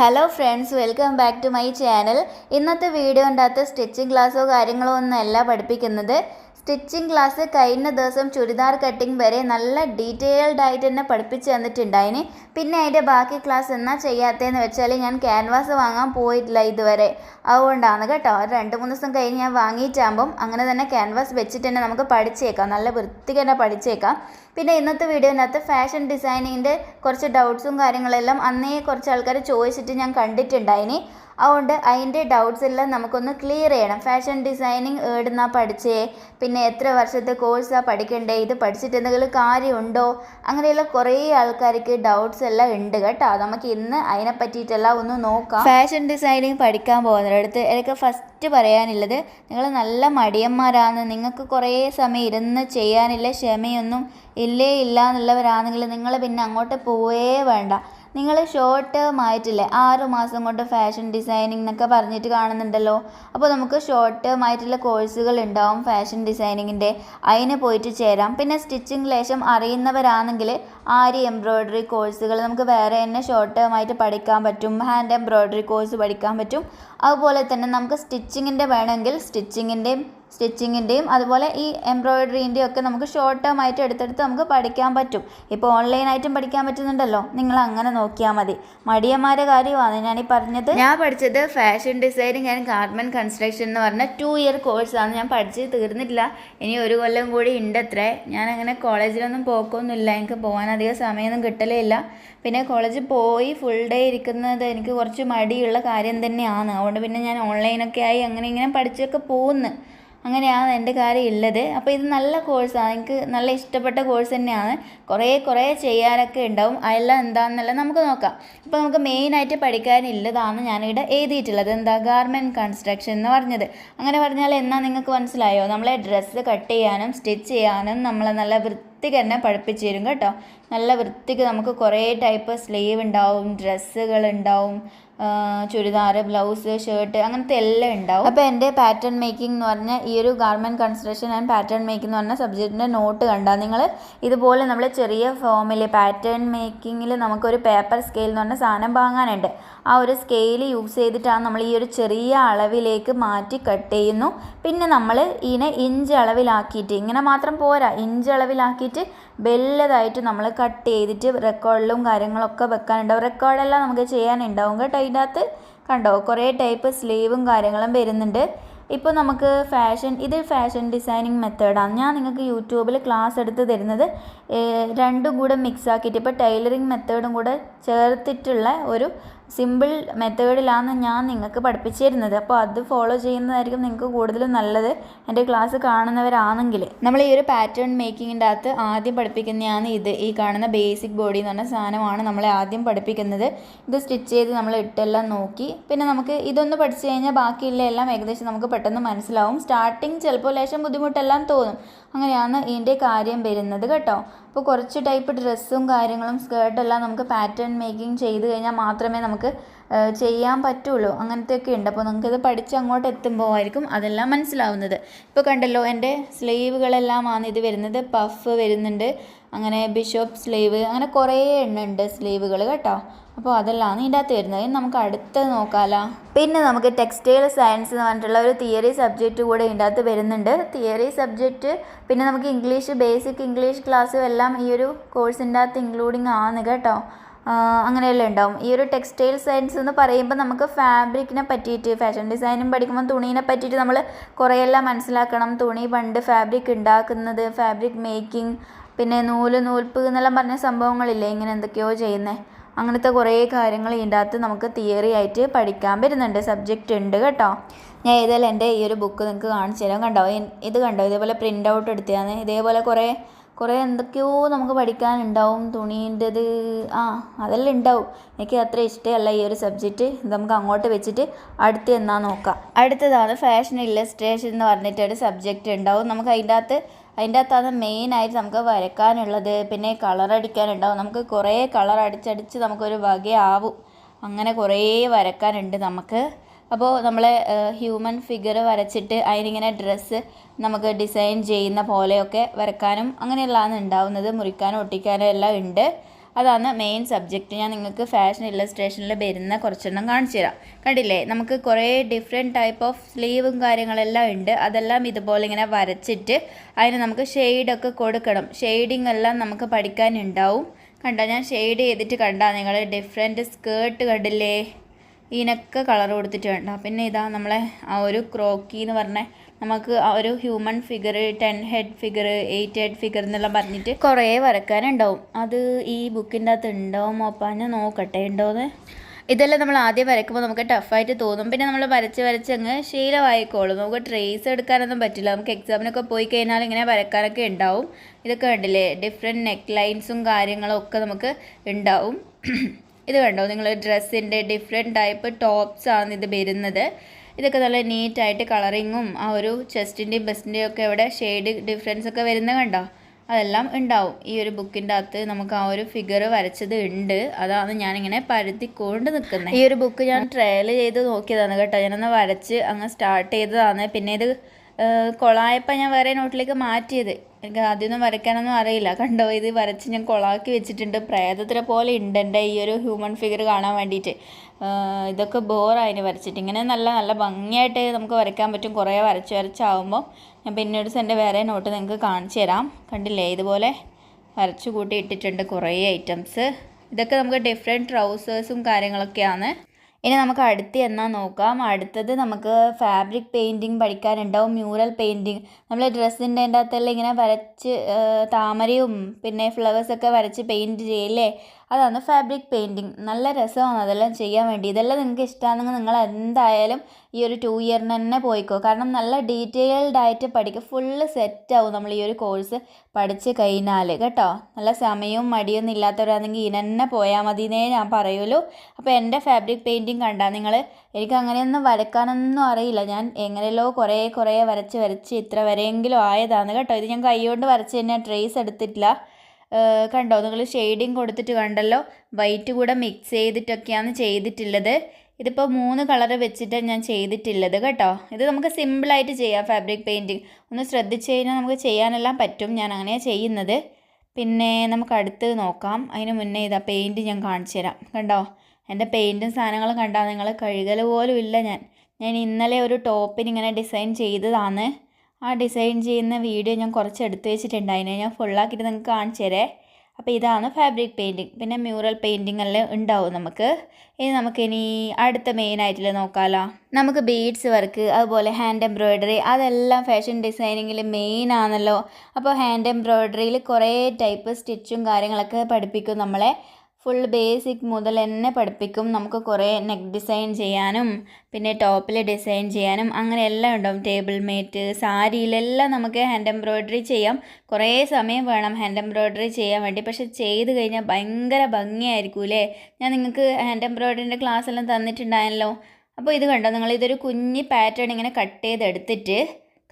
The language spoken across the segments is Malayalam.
Hello friends welcome back to my channel ഇന്നത്തെ വീഡിയോ ഉണ്ടാകത്ത് സ്റ്റിച്ചിങ് ക്ലാസ്സോ കാര്യങ്ങളോ ഒന്നല്ല പഠിപ്പിക്കുന്നത്. സ്റ്റിച്ചിങ് ക്ലാസ് കഴിഞ്ഞ ദിവസം ചുരിദാർ കട്ടിങ് വരെ നല്ല ഡീറ്റെയിൽഡ് ആയിട്ട് തന്നെ പഠിപ്പിച്ച് തന്നിട്ടുണ്ടായിന്. പിന്നെ അതിന്റെ ബാക്കി ക്ലാസ് എന്നാ ചെയ്യാത്തതെന്ന് വെച്ചാൽ ഞാൻ ക്യാൻവാസ് വാങ്ങാൻ പോയിട്ടില്ല ഇതുവരെ. അതുകൊണ്ടാണ് കേട്ടോ. രണ്ട് മൂന്ന് ദിവസം കഴിഞ്ഞ് ഞാൻ വാങ്ങിയിട്ടാകുമ്പം അങ്ങനെ തന്നെ ക്യാൻവാസ് വെച്ചിട്ട് തന്നെ നമുക്ക് പഠിച്ചേക്കാം. നല്ല വൃത്തിക്ക് തന്നെ പഠിച്ചേക്കാം. പിന്നെ ഇന്നത്തെ വീഡിയോനകത്ത് ഫാഷൻ ഡിസൈനിങ്ങിന്റെ കുറച്ച് ഡൗട്ട്സും കാര്യങ്ങളെല്ലാം അന്നേ കുറച്ച് ആൾക്കാർ ചോദിച്ചിട്ട് ഞാൻ കണ്ടിട്ടുണ്ടായിന്. അതുകൊണ്ട് അതിന്റെ ഡൗട്ട്സ് എല്ലാം നമുക്കൊന്ന് ക്ലിയർ ചെയ്യണം. ഫാഷൻ ഡിസൈനിങ് ഏടുന്നാ പഠിച്ചേ? പിന്നെ എത്ര വർഷത്തെ കോഴ്സാണ് പഠിക്കേണ്ടേ? ഇത് പഠിച്ചിട്ട് എന്തെങ്കിലും കാര്യമുണ്ടോ? അങ്ങനെയുള്ള കുറേ ആൾക്കാർക്ക് ഡൗട്ട്സ് എല്ലാം ഉണ്ട് കേട്ടോ. നമുക്ക് ഇന്ന് അതിനെ പറ്റിയിട്ടെല്ലാം ഒന്ന് നോക്കാം. ഫാഷൻ ഡിസൈനിങ് പഠിക്കാൻ പോകുന്നവരടുത്ത് എനിക്ക് ഫസ്റ്റ് പറയാനുള്ളത് നിങ്ങൾ നല്ല മടിയന്മാരാണ്. നിങ്ങൾക്ക് കുറേ സമയം ഇരുന്ന് ചെയ്യാനില്ല ക്ഷമയൊന്നും ഇല്ലേ ഇല്ല എന്നുള്ളവരാണെങ്കിൽ നിങ്ങൾ പിന്നെ അങ്ങോട്ട് പോവേ വേണ്ട. നിങ്ങൾ ഷോർട്ട് ടേം ആയിട്ടില്ലേ? ആറ് മാസം കൊണ്ട് ഫാഷൻ ഡിസൈനിങ് എന്നൊക്കെ പറഞ്ഞിട്ട് കാണുന്നുണ്ടല്ലോ. അപ്പോൾ നമുക്ക് ഷോർട്ട് ടേം ആയിട്ടുള്ള കോഴ്സുകൾ ഉണ്ടാവും ഫാഷൻ ഡിസൈനിങ്ങിന്റെ അതിന് പോയിട്ട് ചേരാം. പിന്നെ സ്റ്റിച്ചിങ് ലേശം അറിയുന്നവരാണെങ്കിൽ ആരി എംബ്രോയ്ഡറി കോഴ്സുകൾ നമുക്ക് വേറെ തന്നെ ഷോർട്ട് ടേം ആയിട്ട് പഠിക്കാൻ പറ്റും. ഹാൻഡ് എംബ്രോയ്ഡറി കോഴ്സ് പഠിക്കാൻ പറ്റും. അതുപോലെ തന്നെ നമുക്ക് സ്റ്റിച്ചിങ്ങിന്റെ വേണമെങ്കിൽ സ്റ്റിച്ചിങ്ങിന്റെയും സ്റ്റിച്ചിങ്ങിന്റെയും അതുപോലെ ഈ എംബ്രോയിഡറിന്റെയും ഒക്കെ നമുക്ക് ഷോർട്ട് ടേം ആയിട്ട് എടുത്തെടുത്ത് നമുക്ക് പഠിക്കാൻ പറ്റും. ഇപ്പോൾ ഓൺലൈനായിട്ടും പഠിക്കാൻ പറ്റുന്നുണ്ടല്ലോ? നിങ്ങൾ അങ്ങനെ നോക്കിയാൽ മതി. മടിയന്മാരെ കാര്യമാണ്. ഞാൻ ഈ പറഞ്ഞത് ഞാൻ പഠിച്ചത് fashion designing and garment construction എന്ന് പറഞ്ഞ ടു ഇയർ കോഴ്സാണ് ഞാൻ പഠിച്ച് തീർന്നിട്ടില്ല. ഇനി ഒരു കൊല്ലം കൂടി ഉണ്ട് അത്രേ ഞാൻ അങ്ങനെ കോളേജിലൊന്നും പോക്കൊന്നുമില്ല. എനിക്ക് പോകാൻ അധികം സമയമൊന്നും കിട്ടലേ ഇല്ല പിന്നെ കോളേജിൽ പോയി ഫുൾ ഡേ ഇരിക്കുന്നത് എനിക്ക് കുറച്ച് മടിയുള്ള കാര്യം തന്നെയാണ്. അതുകൊണ്ട് പിന്നെ ഞാൻ ഓൺലൈനൊക്കെ ആയി അങ്ങനെ ഇങ്ങനെ പഠിച്ചൊക്കെ പോകുന്നു അങ്ങനെയാണ് എന്റെ കാര്യം ഉള്ളത് അപ്പോൾ ഇത് നല്ല കോഴ്സാണ്. എനിക്ക് നല്ല ഇഷ്ടപ്പെട്ട കോഴ്സ് തന്നെയാണ്. കുറേ കുറേ ചെയ്യാനൊക്കെ ഉണ്ടാവും. അതെല്ലാം എന്താണെന്നല്ല നമുക്ക് നോക്കാം. ഇപ്പോൾ നമുക്ക് മെയിനായിട്ട് പഠിക്കാനുള്ളതാണ് ഞാനിവിടെ എഴുതിയിട്ടുള്ളത്. എന്താ? ഗാർമെന്റ് കൺസ്ട്രക്ഷൻ എന്ന് പറഞ്ഞത്. അങ്ങനെ പറഞ്ഞാൽ എന്നാൽ നിങ്ങൾക്ക് മനസ്സിലായോ? നമ്മളെ ഡ്രസ്സ് കട്ട് ചെയ്യാനും സ്റ്റിച്ച് ചെയ്യാനും നമ്മളെ നല്ല വൃത്തിക്ക് തന്നെ പഠിപ്പിച്ചു തരും കേട്ടോ. നല്ല വൃത്തിക്ക് നമുക്ക് കുറേ ടൈപ്പ് സ്ലീവ് ഉണ്ടാവും ഡ്രസ്സുകൾ ഉണ്ടാവും ചുരിദാർ ബ്ലൗസ് ഷർട്ട് അങ്ങനത്തെ എല്ലാം ഉണ്ടാവും. അപ്പോൾ എന്റെ പാറ്റേൺ മേക്കിംഗ് എന്ന് പറഞ്ഞ ഈ ഒരു garment construction and pattern making എന്ന് പറഞ്ഞ സബ്ജക്റ്റിന്റെ നോട്ട് കണ്ടാൽ നിങ്ങൾ ഇതുപോലെ നമ്മൾ ചെറിയ ഫോമിൽ പാറ്റേൺ മേക്കിങ്ങിൽ നമുക്കൊരു പേപ്പർ സ്കെയിൽ എന്ന് പറഞ്ഞ സാധനം വാങ്ങാനുണ്ട്. ആ ഒരു സ്കെയിൽ യൂസ് ചെയ്തിട്ടാണ് നമ്മൾ ഈ ഒരു ചെറിയ അളവിലേക്ക് മാറ്റി കട്ട് ചെയ്യുന്നു. പിന്നെ നമ്മൾ ഇതിനെ ഇഞ്ച് അളവിലാക്കിയിട്ട് ഇങ്ങനെ മാത്രം പോരാ ഇഞ്ച് അളവിലാക്കിയിട്ട് വലുതായിട്ട് നമ്മൾ കട്ട് ചെയ്തിട്ട് റെക്കോർഡിലും കാര്യങ്ങളൊക്കെ വെക്കാനുണ്ടാവും റെക്കോർഡെല്ലാം നമുക്ക് ചെയ്യാനുണ്ടാവും കേട്ടോ. അതിന്റെ അകത്ത് കണ്ടോ കുറേ ടൈപ്പ് സ്ലീവും കാര്യങ്ങളും വരുന്നുണ്ട്. ഇപ്പോൾ നമുക്ക് ഫാഷൻ ഇത് ഫാഷൻ ഡിസൈനിങ് മെത്തേഡാണ് ഞാൻ നിങ്ങൾക്ക് യൂട്യൂബിൽ ക്ലാസ് എടുത്ത് തരുന്നത് രണ്ടും കൂടെ മിക്സ് ആക്കിയിട്ട് ഇപ്പോൾ ടൈലറിങ് മെത്തേഡും കൂടെ ചേർത്തിട്ടുള്ള ഒരു സിമ്പിൾ മെത്തേഡിലാണ് ഞാൻ നിങ്ങൾക്ക് പഠിപ്പിച്ചു തരുന്നത് അപ്പോൾ അത് ഫോളോ ചെയ്യുന്നതായിരിക്കും നിങ്ങൾക്ക് കൂടുതലും നല്ലത്. എന്റെ ക്ലാസ് കാണുന്നവരാണെങ്കിൽ നമ്മൾ ഈ ഒരു പാറ്റേൺ മേക്കിങ്ങിന്റെ അകത്ത് ആദ്യം പഠിപ്പിക്കുന്നതാണ് ഇത്. ഈ കാണുന്ന ബേസിക് ബോഡി എന്ന് പറഞ്ഞ സാധനമാണ് നമ്മളെ ആദ്യം പഠിപ്പിക്കുന്നത്. ഇത് സ്റ്റിച്ച് ചെയ്ത് നമ്മൾ ഇട്ടെല്ലാം നോക്കി. പിന്നെ നമുക്ക് ഇതൊന്ന് പഠിച്ചു കഴിഞ്ഞാൽ ബാക്കിയുള്ള എല്ലാം ഏകദേശം നമുക്ക് പെട്ടെന്ന് മനസ്സിലാവും. സ്റ്റാർട്ടിങ് ചിലപ്പോൾ ലേശം ബുദ്ധിമുട്ടെല്ലാം തോന്നും. അങ്ങനെയാണ് ഇതിന്റെ കാര്യം വരുന്നത് കേട്ടോ. അപ്പോൾ കുറച്ച് ടൈപ്പ് ഡ്രസ്സും കാര്യങ്ങളും സ്കേർട്ടെല്ലാം നമുക്ക് പാറ്റേൺ മേക്കിംഗ് ചെയ്ത് കഴിഞ്ഞാൽ മാത്രമേ നമുക്ക് ചെയ്യാൻ പറ്റുള്ളൂ. അങ്ങനത്തെയൊക്കെ ഉണ്ട്. അപ്പോൾ നമുക്കിത് പഠിച്ച് അങ്ങോട്ട് എത്തുമ്പോൾ ആയിരിക്കും അതെല്ലാം മനസ്സിലാവുന്നത്. ഇപ്പോൾ കണ്ടല്ലോ എന്റെ സ്ലീവുകളെല്ലാമാണ് ഇത് വരുന്നത്. പഫ് വരുന്നുണ്ട്. അങ്ങനെ ബിഷപ്പ് സ്ലീവ് അങ്ങനെ കുറേ എണ്ണം ഉണ്ട് സ്ലീവുകൾ കേട്ടോ. അപ്പോൾ അതെല്ലാം ഇതിന്റെ അകത്ത് വരുന്നത്. നമുക്ക് അടുത്ത് നോക്കാമല്ലോ പിന്നെ നമുക്ക് ടെക്സ്റ്റൈൽ സയൻസ് എന്ന് പറഞ്ഞിട്ടുള്ള ഒരു തിയറി സബ്ജക്റ്റ് കൂടെ ഇതിന്റെ അകത്ത് വരുന്നുണ്ട്. തിയറി സബ്ജക്റ്റ് പിന്നെ നമുക്ക് ഇംഗ്ലീഷ് ബേസിക് ഇംഗ്ലീഷ് ക്ലാസ്സും എല്ലാം ഈ ഒരു കോഴ്സിന്റെ അകത്ത് ഇൻക്ലൂഡിങ് ആണ് കേട്ടോ. അങ്ങനെയെല്ലാം ഉണ്ടാവും. ഈ ഒരു ടെക്സ്റ്റൈൽ സയൻസ് എന്ന് പറയുമ്പോൾ നമുക്ക് ഫാബ്രിക്കിനെ പറ്റിയിട്ട് ഫാഷൻ ഡിസൈനും പഠിക്കുമ്പോൾ തുണീനെ പറ്റിയിട്ട് നമ്മൾ കുറേയെല്ലാം മനസ്സിലാക്കണം. തുണി പണ്ട് ഫാബ്രിക് ഉണ്ടാക്കുന്നത് ഫാബ്രിക് മേക്കിംഗ് പിന്നെ നൂൽ നൂൽപ്പ് എന്നെല്ലാം പറഞ്ഞ സംഭവങ്ങളില്ലേ? ഇങ്ങനെ എന്തൊക്കെയോ ചെയ്യുന്നത് അങ്ങനത്തെ കുറേ കാര്യങ്ങൾ ഇതിന്റെ അകത്ത് നമുക്ക് തിയറി ആയിട്ട് പഠിക്കാൻ വരുന്നുണ്ട് സബ്ജക്റ്റ് ഉണ്ട് കേട്ടോ. ഞാൻ ഏതായാലും എന്റെ ഈ ഒരു ബുക്ക് നിങ്ങൾക്ക് കാണിച്ചു തരാം. കണ്ടോ? ഇത് കണ്ടോ? ഇതേപോലെ പ്രിന്റ് ഔട്ട് എടുത്തതാണ്. ഇതേപോലെ കുറേ കുറേ എന്തൊക്കെയോ നമുക്ക് പഠിക്കാനുണ്ടാവും. തുണീന്റെത് ആ അതെല്ലാം ഉണ്ടാവും. എനിക്ക് അത്ര ഇഷ്ടമല്ല ഈ ഒരു സബ്ജക്റ്റ് നമുക്ക് അങ്ങോട്ട് വെച്ചിട്ട് അടുത്ത് എന്നാ നോക്കാം. അടുത്തതാണ് ഫാഷൻ ഇല്ലസ്ട്രേഷൻ എന്ന് പറഞ്ഞിട്ടൊരു സബ്ജക്റ്റ് ഉണ്ടാവും. നമുക്ക് അതിന്റെ അകത്ത് അതിന്റെ അകത്താണ് മെയിനായിട്ട് നമുക്ക് വരക്കാനുള്ളത് പിന്നെ കളർ അടിക്കാനുണ്ടാവും. നമുക്ക് കുറേ കളർ അടിച്ചടിച്ച് നമുക്കൊരു വകയാവും. അങ്ങനെ കുറേ വരക്കാനുണ്ട് നമുക്ക്. അപ്പോൾ നമ്മൾ ഹ്യൂമൻ ഫിഗർ വരച്ചിട്ട് അതിനിങ്ങനെ ഡ്രസ്സ് നമുക്ക് ഡിസൈൻ ചെയ്യുന്ന പോലെയൊക്കെ വരക്കാനും അങ്ങനെയുള്ളതാണ് ഉണ്ടാവുന്നത്. മുറിക്കാനും ഒട്ടിക്കാനും എല്ലാം ഉണ്ട്. അതാണ് മെയിൻ സബ്ജക്റ്റ് ഞാൻ നിങ്ങൾക്ക് ഫാഷൻ ഇല്ലസ്ട്രേഷനിൽ വരുന്ന കുറച്ചെണ്ണം കാണിച്ചു തരാം. കണ്ടില്ലേ? നമുക്ക് കുറേ ഡിഫറെന്റ് ടൈപ്പ് ഓഫ് സ്ലീവും കാര്യങ്ങളെല്ലാം ഉണ്ട്. അതെല്ലാം ഇതുപോലെ ഇങ്ങനെ വരച്ചിട്ട് അതിന് നമുക്ക് ഷെയ്ഡൊക്കെ കൊടുക്കണം. ഷെയ്ഡിങ് എല്ലാം നമുക്ക് പഠിക്കാനുണ്ടാവും കണ്ടോ? ഞാൻ ഷെയ്ഡ് ചെയ്തിട്ട് കണ്ട നിങ്ങൾ ഡിഫറെന്റ് സ്കേർട്ട് കണ്ടില്ലേ? ഇതിനൊക്കെ കളർ കൊടുത്തിട്ട് വേണ്ട പിന്നെ ഇതാ നമ്മളെ ആ ഒരു ക്രോക്കി എന്ന് പറഞ്ഞ നമുക്ക് ഒരു human figure ten head figure eight head figure എന്നെല്ലാം പറഞ്ഞിട്ട് കുറേ വരക്കാനുണ്ടാവും. അത് ഈ ബുക്കിന്റെ അകത്ത് ഉണ്ടാവും അപ്പം ഞാൻ നോക്കട്ടെ. ഉണ്ടോന്ന് ഇതെല്ലാം നമ്മൾ ആദ്യം വരയ്ക്കുമ്പോൾ നമുക്ക് ടഫായിട്ട് തോന്നും. പിന്നെ നമ്മൾ വരച്ച് വരച്ച് അങ്ങ് ശീലമായിക്കോളും. നമുക്ക് ട്രേസ് എടുക്കാനൊന്നും പറ്റില്ല. നമുക്ക് എക്സാമിനൊക്കെ പോയി കഴിഞ്ഞാൽ ഇങ്ങനെ വരക്കാനൊക്കെ ഉണ്ടാവും. ഇതൊക്കെ കണ്ടില്ലേ? ഡിഫറെന്റ് നെക്ക് ലൈൻസും കാര്യങ്ങളും ഒക്കെ നമുക്ക് ഉണ്ടാവും. ഇത് കണ്ടോ? നിങ്ങൾ ഡ്രസ്സിന്റെ ഡിഫറെന്റ് ടൈപ്പ് ടോപ്സ് ആണ് ഇത് വരുന്നത്. ഇതൊക്കെ നല്ല നീറ്റായിട്ട് കളറിങ്ങും ആ ഒരു ചെസ്റ്റിന്റെയും ബെസ്റ്റിന്റെയും ഒക്കെ ഇവിടെ ഷെയ്ഡ് ഡിഫറൻസ് ഒക്കെ വരുന്ന കണ്ടോ? അതെല്ലാം ഉണ്ടാവും. ഈ ഒരു ബുക്കിന്റെ അകത്ത് നമുക്ക് ആ ഒരു ഫിഗർ വരച്ചത് ഉണ്ട്. അതാണ് ഞാനിങ്ങനെ പരുത്തിക്കൊണ്ട് നിൽക്കുന്നത് ഈ ഒരു ബുക്ക് ഞാൻ ട്രയൽ ചെയ്ത് നോക്കിയതാണ് കേട്ടോ. ഞാനൊന്ന് വരച്ച് അങ്ങ് സ്റ്റാർട്ട് ചെയ്തതാണ്. പിന്നെ ഇത് കൊളായപ്പോൾ ഞാൻ വേറെ നോട്ടിലേക്ക് മാറ്റിയത്. എനിക്ക് ആദ്യമൊന്നും വരയ്ക്കാനൊന്നും അറിയില്ല. കണ്ടോ? ഇത് വരച്ച് ഞാൻ കൊളാക്കി വെച്ചിട്ടുണ്ട്. പ്രേതത്തിനെ പോലെ ഉണ്ട് എന്റെ ഈ ഒരു ഹ്യൂമൻ ഫിഗർ കാണാൻ വേണ്ടിയിട്ട്. ഇതൊക്കെ ബോറായിന് വരച്ചിട്ട്. ഇങ്ങനെ നല്ല നല്ല ഭംഗിയായിട്ട് നമുക്ക് വരയ്ക്കാൻ പറ്റും. കുറേ വരച്ച് വരച്ചാവുമ്പോൾ ഞാൻ പിന്നീട് എന്റെ വേറെ നോട്ട് നിങ്ങൾക്ക് കാണിച്ചു തരാം. കണ്ടില്ലേ? ഇതുപോലെ വരച്ചു കൂട്ടി ഇട്ടിട്ടുണ്ട് കുറേ ഐറ്റംസ് ഇതൊക്കെ നമുക്ക് ഡിഫറെന്റ് ട്രൗസേഴ്സും കാര്യങ്ങളൊക്കെയാണ്. ഇനി നമുക്ക് അടുത്ത് എന്നാൽ നോക്കാം? അടുത്തത് നമുക്ക് ഫാബ്രിക് പെയിന്റിങ് പഠിക്കാനുണ്ടാവും. മ്യൂറൽ പെയിന്റിങ് നമ്മൾ ഡ്രസ്സിന്റെ അകത്തെല്ലാം ഇങ്ങനെ വരച്ച് താമരയും പിന്നെ ഫ്ലവേഴ്സൊക്കെ വരച്ച് പെയിന്റ് ചെയ്യില്ലേ? അതാണ് ഫാബ്രിക് പെയിന്റിങ് നല്ല രസമാണ് അതെല്ലാം ചെയ്യാൻ വേണ്ടി. ഇതെല്ലാം നിങ്ങൾക്ക് ഇഷ്ടമാണെങ്കിൽ നിങ്ങൾ എന്തായാലും ഈ ഒരു ടു ഇയറിന് തന്നെ പോയിക്കോ. കാരണം നല്ല ഡീറ്റെയിൽഡ് ആയിട്ട് പഠിക്കുക ഫുള്ള് സെറ്റാവും നമ്മൾ ഈ ഒരു കോഴ്സ് പഠിച്ച് കഴിഞ്ഞാൽ കേട്ടോ? നല്ല സമയവും മടിയൊന്നും ഇല്ലാത്തവരാണെങ്കിൽ ഇതിന് പോയാൽ മതി എന്നേ ഞാൻ പറയുള്ളൂ. അപ്പോൾ എന്റെ ഫാബ്രിക് പെയിന്റിങ് കണ്ടാൽ നിങ്ങൾ? എനിക്ക് അങ്ങനെയൊന്നും വരക്കാനൊന്നും അറിയില്ല. ഞാൻ എങ്ങനെയല്ലോ കുറേ കുറേ വരച്ച് വരച്ച് ഇത്ര വരെയെങ്കിലും ആയതാണ്. കേട്ടോ? ഇത് ഞാൻ കൈകൊണ്ട് വരച്ച് തന്നെ ട്രേസ് എടുത്തിട്ടില്ല. കണ്ടോ? നിങ്ങൾ ഷെയ്ഡിങ് കൊടുത്തിട്ട് കണ്ടല്ലോ? വൈറ്റ് കൂടെ മിക്സ് ചെയ്തിട്ടൊക്കെയാണ് ചെയ്തിട്ടുള്ളത്. ഇതിപ്പോൾ മൂന്ന് കളർ വെച്ചിട്ടാണ് ഞാൻ ചെയ്തിട്ടുള്ളത് കേട്ടോ. ഇത് നമുക്ക് സിമ്പിളായിട്ട് ചെയ്യാം ഫാബ്രിക് പെയിന്റിങ് ഒന്ന് ശ്രദ്ധിച്ച് കഴിഞ്ഞാൽ നമുക്ക് ചെയ്യാനെല്ലാം പറ്റും. ഞാൻ അങ്ങനെയാണ് ചെയ്യുന്നത്. പിന്നെ നമുക്ക് അടുത്ത് നോക്കാം. അതിന് മുന്നേ ഇതാ പെയിന്റ് ഞാൻ കാണിച്ചു തരാം. കണ്ടോ? എന്റെ പെയിന്റും സാധനങ്ങളും കണ്ടാൽ നിങ്ങൾ കഴുകൽ പോലും ഇല്ല ഞാൻ. ഞാൻ ഇന്നലെ ഒരു ടോപ്പിന് ഇങ്ങനെ ഡിസൈൻ ചെയ്തതാണ്. ആ ഡിസൈൻ ചെയ്യുന്ന വീഡിയോ ഞാൻ കുറച്ച് എടുത്തു വെച്ചിട്ടുണ്ട്. അതിനെ ഞാൻ ഫുള്ളാക്കിയിട്ട് നിങ്ങൾക്ക് കാണിച്ചു തരേ. അപ്പോൾ ഇതാണ് ഫാബ്രിക് പെയിന്റിങ് പിന്നെ മ്യൂറൽ പെയിന്റിങ് എല്ലാം ഉണ്ടാവും നമുക്ക്. ഇനി നമുക്കിനി അടുത്ത മെയിൻ ആയിട്ടുള്ള നോക്കാമല്ലോ നമുക്ക് ബീഡ്സ് വർക്ക് അതുപോലെ ഹാൻഡ് എംബ്രോയ്ഡറി അതെല്ലാം ഫാഷൻ ഡിസൈനിങ്ങിൽ മെയിൻ ആണല്ലോ. അപ്പോൾ ഹാൻഡ് എംബ്രോയ്ഡറിയിൽ കുറേ ടൈപ്പ് സ്റ്റിച്ചും കാര്യങ്ങളൊക്കെ പഠിപ്പിക്കും നമ്മളെ. ഫുൾ ബേസിക് മുതൽ തന്നെ പഠിപ്പിക്കും. നമുക്ക് കുറേ നെക്ക് ഡിസൈൻ ചെയ്യാനും പിന്നെ ടോപ്പിൽ ഡിസൈൻ ചെയ്യാനും അങ്ങനെ എല്ലാം ഉണ്ടാവും. ടേബിൾ മേറ്റ് സാരിയിലെല്ലാം നമുക്ക് ഹാൻഡ് എംബ്രോയ്ഡറി ചെയ്യാം. കുറേ സമയം വേണം ഹാൻഡ് എംബ്രോയ്ഡറി ചെയ്യാൻ വേണ്ടി. പക്ഷെ ചെയ്ത് കഴിഞ്ഞാൽ ഭയങ്കര ഭംഗിയായിരിക്കും അല്ലേ ഞാൻ നിങ്ങൾക്ക് ഹാൻഡ് എംബ്രോയ്ഡറിന്റെ ക്ലാസ് എല്ലാം തന്നിട്ടുണ്ടായല്ലോ? അപ്പോൾ ഇത് കണ്ടോ? നിങ്ങൾ ഇതൊരു കുഞ്ഞി പാറ്റേൺ ഇങ്ങനെ കട്ട് ചെയ്തെടുത്തിട്ട്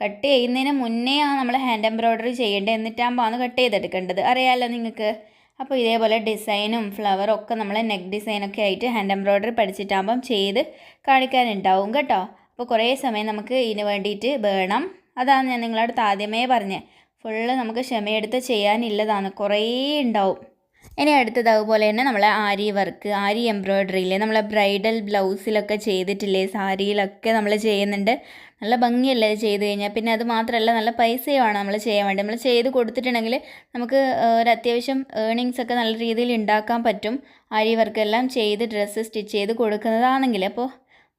കട്ട് ചെയ്യുന്നതിന് മുന്നേ ആണ് നമ്മൾ ഹാൻഡ് എംബ്രോയ്ഡറി ചെയ്യേണ്ടത്. എന്നിട്ടാകുമ്പോൾ ആണ് കട്ട് ചെയ്തെടുക്കേണ്ടത്. അറിയാമല്ലോ നിങ്ങൾക്ക്? അപ്പോൾ ഇതേപോലെ ഡിസൈനും ഫ്ലവറും ഒക്കെ നമ്മൾ നെക്ക് ഡിസൈനൊക്കെ ആയിട്ട് ഹാൻഡ് എംബ്രോയ്ഡറി പഠിച്ചിട്ടാകുമ്പം ചെയ്ത് കാണിക്കാനുണ്ടാവും കേട്ടോ. അപ്പോൾ കുറേ സമയം നമുക്ക് ഇതിന് വേണ്ടിയിട്ട് വേണം. അതാണ് ഞാൻ നിങ്ങളോട് ആദ്യമേ പറഞ്ഞത് ഫുള്ള് നമുക്ക് ക്ഷമയെടുത്ത് ചെയ്യാനില്ലതാണ്. കുറേ ഉണ്ടാവും. ഇനി അടുത്തത് അതുപോലെ തന്നെ നമ്മളെ ആരി വർക്ക് ആരി എംബ്രോയ്ഡറിയിൽ നമ്മളെ ബ്രൈഡൽ ബ്ലൗസിലൊക്കെ ചെയ്തിട്ടില്ലേ? സാരിയിലൊക്കെ നമ്മൾ ചെയ്യുന്നുണ്ട്. നല്ല ഭംഗിയല്ലേ ചെയ്ത് കഴിഞ്ഞാൽ. പിന്നെ അത് മാത്രമല്ല നല്ല പൈസയുമാണ് നമ്മൾ ചെയ്യാൻ വേണ്ടി. നമ്മൾ ചെയ്ത് കൊടുത്തിട്ടുണ്ടെങ്കിൽ നമുക്ക് ഒരു അത്യാവശ്യം ഏണിങ്സ് ഒക്കെ നല്ല രീതിയിൽ ഉണ്ടാക്കാൻ പറ്റും. ആരി വർക്കെല്ലാം ചെയ്ത് ഡ്രസ്സ് സ്റ്റിച്ച് ചെയ്ത് കൊടുക്കുന്നതാണെങ്കിൽ. അപ്പോൾ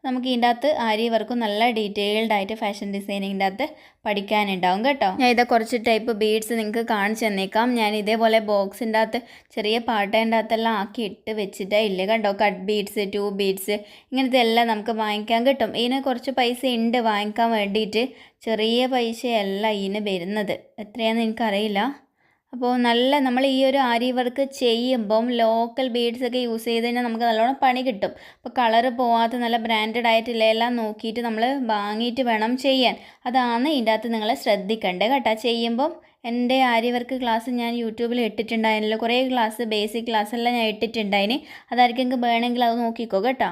നമുക്ക് ഇതിന്റെ അകത്ത് ആരി വർക്കും നല്ല ഡീറ്റെയിൽഡ് ആയിട്ട് ഫാഷൻ ഡിസൈനിങ്ങിന്റെ അകത്ത് പഠിക്കാനുണ്ടാവും കേട്ടോ. ഞാൻ ഇതാ കുറച്ച് ടൈപ്പ് ബീഡ്സ് നിങ്ങൾക്ക് കാണിച്ചു തന്നേക്കാം. ഞാൻ ഇതേപോലെ ബോക്സിന്റെ അകത്ത് ചെറിയ പാട്ടേന്റെ അകത്തെല്ലാം ആക്കി ഇട്ട് വെച്ചിട്ടേ ഇല്ല കേട്ടോ കട്ട് ബീഡ്സ് ട്യൂബ് ബീഡ്സ് ഇങ്ങനത്തെ എല്ലാം നമുക്ക് വാങ്ങിക്കാൻ കിട്ടും. ഇതിന് കുറച്ച് പൈസ ഉണ്ട് വാങ്ങിക്കാൻ വേണ്ടിയിട്ട് ചെറിയ പൈസയല്ല ഇതിന് വരുന്നത്. എത്രയാണെന്ന് എനിക്കറിയില്ല. അപ്പോൾ നല്ല നമ്മൾ ഈ ഒരു ആരി വർക്ക് ചെയ്യുമ്പം ലോക്കൽ ബീഡ്സ് ഒക്കെ യൂസ് ചെയ്ത് കഴിഞ്ഞാൽ നമുക്ക് നല്ലോണം പണി കിട്ടും. അപ്പോൾ കളറ് പോവാത്ത നല്ല ബ്രാൻഡഡ് ആയിട്ടില്ല എല്ലാം നോക്കിയിട്ട് നമ്മൾ വാങ്ങിയിട്ട് വേണം ചെയ്യാൻ. അതാണ് ഇതിന്റെ അകത്ത് നിങ്ങൾ ശ്രദ്ധിക്കേണ്ടത് കേട്ടോ. ചെയ്യുമ്പം എന്റെ ആരി വർക്ക് ക്ലാസ് ഞാൻ യൂട്യൂബിൽ ഇട്ടിട്ടുണ്ടായിരുന്നല്ലോ. കുറേ ക്ലാസ് ബേസിക് ക്ലാസ് എല്ലാം ഞാൻ ഇട്ടിട്ടുണ്ടായിന്. അതായിരിക്കും നിങ്ങൾക്ക് വേണമെങ്കിൽ അത് നോക്കിക്കോ കേട്ടോ.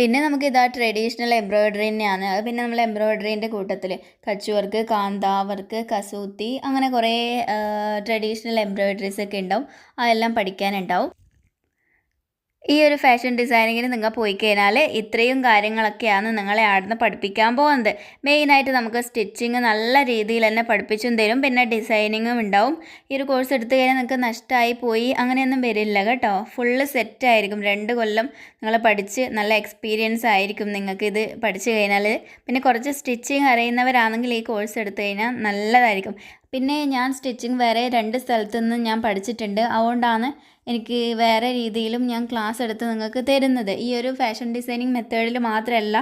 പിന്നെ നമുക്ക് ഇതാ ട്രഡീഷണൽ എംബ്രോയ്ഡറി തന്നെയാണ്. അത് പിന്നെ നമ്മൾ എംബ്രോയ്ഡറീന്റെ കൂട്ടത്തിൽ കച്ച് വർക്ക് കാന്താ വർക്ക് കസൂത്തി അങ്ങനെ കുറേ ട്രഡീഷണൽ എംബ്രോയ്ഡറീസ് ഒക്കെ ഉണ്ടാവും. അതെല്ലാം പഠിക്കാനുണ്ടാവും. ഈ ഒരു ഫാഷൻ ഡിസൈനിങ്ങിന് നിങ്ങൾ പോയി കഴിഞ്ഞാൽ ഇത്രയും കാര്യങ്ങളൊക്കെയാണ് നിങ്ങളെ അവിടുന്ന് പഠിപ്പിക്കാൻ പോകുന്നത്. മെയിനായിട്ട് നമുക്ക് സ്റ്റിച്ചിങ് നല്ല രീതിയിൽ തന്നെ പഠിപ്പിച്ചും തരും. പിന്നെ ഡിസൈനിങ്ങും ഉണ്ടാവും. ഈ ഒരു കോഴ്സ് എടുത്തു കഴിഞ്ഞാൽ നിങ്ങൾക്ക് നഷ്ടമായി പോയി. അങ്ങനെയൊന്നും വരില്ല കേട്ടോ. ഫുള്ള് സെറ്റായിരിക്കും രണ്ട് കൊല്ലം നിങ്ങൾ പഠിച്ച് നല്ല എക്സ്പീരിയൻസ് ആയിരിക്കും നിങ്ങൾക്ക് ഇത് പഠിച്ചു കഴിഞ്ഞാൽ പിന്നെ കുറച്ച് സ്റ്റിച്ചിങ് അറിയുന്നവരാണെങ്കിൽ ഈ കോഴ്സ് എടുത്തു കഴിഞ്ഞാൽ നല്ലതായിരിക്കും. പിന്നെ ഞാൻ സ്റ്റിച്ചിങ് വേറെ രണ്ട് സ്ഥലത്തു നിന്ന് ഞാൻ പഠിച്ചിട്ടുണ്ട്. അതുകൊണ്ടാണ് എനിക്ക് വേറെ രീതിയിലും ഞാൻ ക്ലാസ് എടുത്ത് നിങ്ങൾക്ക് തരുന്നത്. ഈ ഒരു ഫാഷൻ ഡിസൈനിങ് മെത്തേഡിൽ മാത്രമല്ല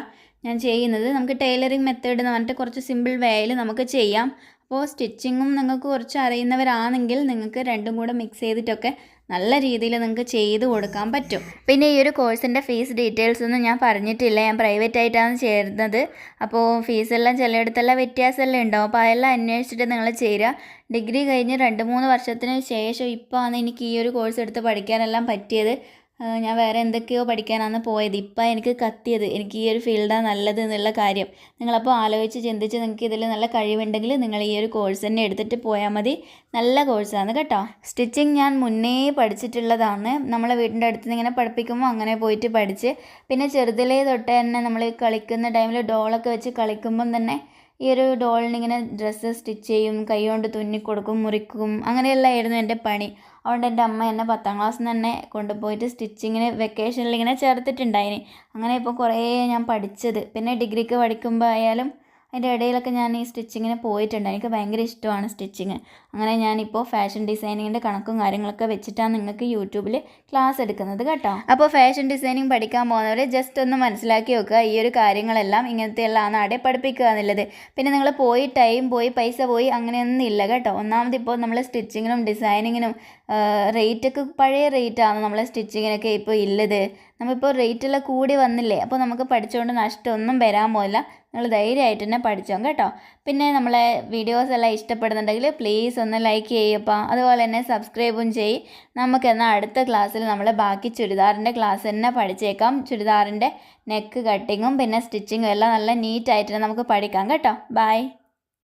ഞാൻ ചെയ്യുന്നത്. നമുക്ക് ടൈലറിങ് മെത്തേഡ് എന്ന് പറഞ്ഞിട്ട് കുറച്ച് സിമ്പിൾ വേയിൽ നമുക്ക് ചെയ്യാം. അപ്പോൾ സ്റ്റിച്ചിങ്ങും നിങ്ങൾക്ക് കുറച്ച് അറിയുന്നവരാണെങ്കിൽ നിങ്ങൾക്ക് രണ്ടും കൂടെ മിക്സ് ചെയ്തിട്ടൊക്കെ നല്ല രീതിയിൽ നിങ്ങൾക്ക് ചെയ്ത് കൊടുക്കാൻ പറ്റും. പിന്നെ ഈ ഒരു കോഴ്സിന്റെ ഫീസ് ഡീറ്റെയിൽസ് ഒന്നും ഞാൻ പറഞ്ഞിട്ടില്ല. ഞാൻ പ്രൈവറ്റ് ആയിട്ടാണ് ചേരുന്നത്. അപ്പോൾ ഫീസെല്ലാം ചിലയിടത്തെല്ലാം വ്യത്യാസമെല്ലാം ഉണ്ടാവും അപ്പോൾ അതെല്ലാം അന്വേഷിച്ചിട്ട് നിങ്ങൾ ചേരുക. ഡിഗ്രി കഴിഞ്ഞ് രണ്ട് മൂന്ന് വർഷത്തിന് ശേഷം ഇപ്പോൾ ആണ് എനിക്ക് ഈ ഒരു കോഴ്സ് എടുത്ത് പഠിക്കാനെല്ലാം പറ്റിയത്. ഞാൻ വേറെ എന്തൊക്കെയോ പഠിക്കാനാണ് പോയത്. ഇപ്പം എനിക്ക് കത്തിയത്. എനിക്ക് ഈ ഒരു ഫീൽഡാണ് നല്ലത് എന്നുള്ള കാര്യം. നിങ്ങളപ്പോൾ ആലോചിച്ച് ചിന്തിച്ച് നിങ്ങൾക്ക് ഇതിൽ നല്ല കഴിവുണ്ടെങ്കിൽ നിങ്ങൾ ഈ ഒരു കോഴ്സ് തന്നെ എടുത്തിട്ട് പോയാൽ മതി. നല്ല കോഴ്സാണ് കേട്ടോ. സ്റ്റിച്ചിങ് ഞാൻ മുന്നേ പഠിച്ചിട്ടുള്ളതാണ്. നമ്മളെ വീടിന്റെ അടുത്ത് ഇങ്ങനെ പഠിപ്പിക്കുമ്പോൾ അങ്ങനെ പോയിട്ട് പഠിച്ച്. പിന്നെ ചെറുതിലേ തൊട്ട് തന്നെ നമ്മൾ കളിക്കുന്ന ടൈമിൽ ഡോളൊക്കെ വെച്ച് കളിക്കുമ്പം തന്നെ ഈ ഒരു ഡോളിനിങ്ങനെ ഡ്രസ്സ് സ്റ്റിച്ച് ചെയ്യും. കൈ കൊണ്ട് തുന്നിക്കൊടുക്കും മുറിക്കും. അങ്ങനെയെല്ലാം ആയിരുന്നു എന്റെ പണി. അതുകൊണ്ട് എന്റെ അമ്മ എന്നെ പത്താം ക്ലാസ്സിൽ നിന്ന് തന്നെ കൊണ്ടുപോയിട്ട് സ്റ്റിച്ചിങ്ങിന് വെക്കേഷനിൽ ഇങ്ങനെ ചേർത്തിട്ടുണ്ടായിന്. അങ്ങനെ ഇപ്പോൾ കുറേ ഞാൻ പഠിച്ചത്. പിന്നെ ഡിഗ്രിക്ക് പഠിക്കുമ്പോൾ ആയാലും അതിന്റെ ഇടയിലൊക്കെ ഞാൻ ഈ സ്റ്റിച്ചിങ്ങിന് പോയിട്ടുണ്ട്. എനിക്ക് ഭയങ്കര ഇഷ്ടമാണ് സ്റ്റിച്ചിങ് അങ്ങനെ ഞാനിപ്പോൾ ഫാഷൻ ഡിസൈനിങ്ങിന്റെ കണക്കും കാര്യങ്ങളൊക്കെ വെച്ചിട്ടാണ് നിങ്ങൾക്ക് യൂട്യൂബിൽ ക്ലാസ് എടുക്കുന്നത് കേട്ടോ. അപ്പോൾ ഫാഷൻ ഡിസൈനിങ് പഠിക്കാൻ പോകുന്നവർ ജസ്റ്റ് ഒന്ന് മനസ്സിലാക്കി വെക്കുക. ഈ ഒരു കാര്യങ്ങളെല്ലാം ഇങ്ങനത്തെ എല്ലാം അവിടെ പഠിപ്പിക്കുക എന്നുള്ളത്. പിന്നെ നിങ്ങൾ പോയി ടൈം പോയി പൈസ പോയി അങ്ങനെയൊന്നും ഇല്ല കേട്ടോ. ഒന്നാമത് ഇപ്പോൾ നമ്മൾ സ്റ്റിച്ചിങ്ങിനും ഡിസൈനിങ്ങിനും റേറ്റൊക്കെ പഴയ റേറ്റാണ് നമ്മളെ സ്റ്റിച്ചിങ്ങിനൊക്കെ ഇപ്പോൾ ഉള്ളത് നമ്മളിപ്പോൾ റേറ്റെല്ലാം കൂടി വന്നില്ലേ അപ്പോൾ നമുക്ക് പഠിച്ചുകൊണ്ട് നഷ്ടമൊന്നും വരാൻ പോകില്ല. നിങ്ങൾ ധൈര്യമായിട്ട് തന്നെ പഠിച്ചോ കേട്ടോ. പിന്നെ നമ്മളെ വീഡിയോസ് എല്ലാം ഇഷ്ടപ്പെടുന്നുണ്ടെങ്കിൽ പ്ലീസ് ഒന്ന് ലൈക്ക് ചെയ്യപ്പോൾ അതുപോലെ തന്നെ സബ്സ്ക്രൈബും ചെയ്യ് നമുക്ക് എന്നാൽ അടുത്ത ക്ലാസ്സിൽ നമ്മൾ ബാക്കി ചുരിദാറിന്റെ ക്ലാസ് തന്നെ പഠിച്ചേക്കാം. ചുരിദാറിന്റെ നെക്ക് കട്ടിങ്ങും പിന്നെ സ്റ്റിച്ചിങ്ങും എല്ലാം നല്ല നീറ്റായിട്ട് നമുക്ക് പഠിക്കാം കേട്ടോ. ബൈ.